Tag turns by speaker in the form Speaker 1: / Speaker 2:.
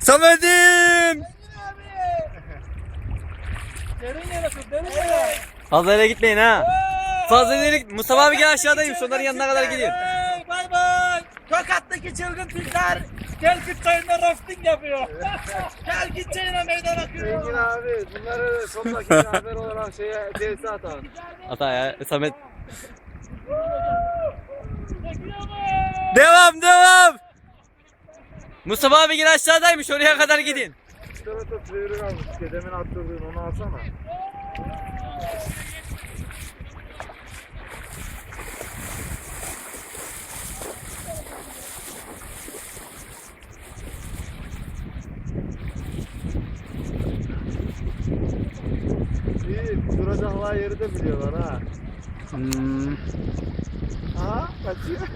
Speaker 1: Samet'im! Fazla ileri gitmeyin ha. Fazla ileri git. Mustafa abi gel aşağıdayım. Şunların yanına kadar
Speaker 2: gideyim. Tokat'taki çılgın Türkler Kelkit çayında rafting yapıyor. Kelkit çayına meydan
Speaker 3: Engin
Speaker 2: akıyor.
Speaker 3: abi bunları sondaki haber olarak şeye tesise atalım.
Speaker 1: Ata ya Samet. Devam devam. Mustafa abi gel aşağıdaymış. Oraya kadar gidin.
Speaker 3: Mesela sivri kalmış. Dedemin attırdığın onu alsana. İyi, duracaklar yeri de biliyorlar ha.
Speaker 1: Hmm.
Speaker 3: Aha, kaçıyor.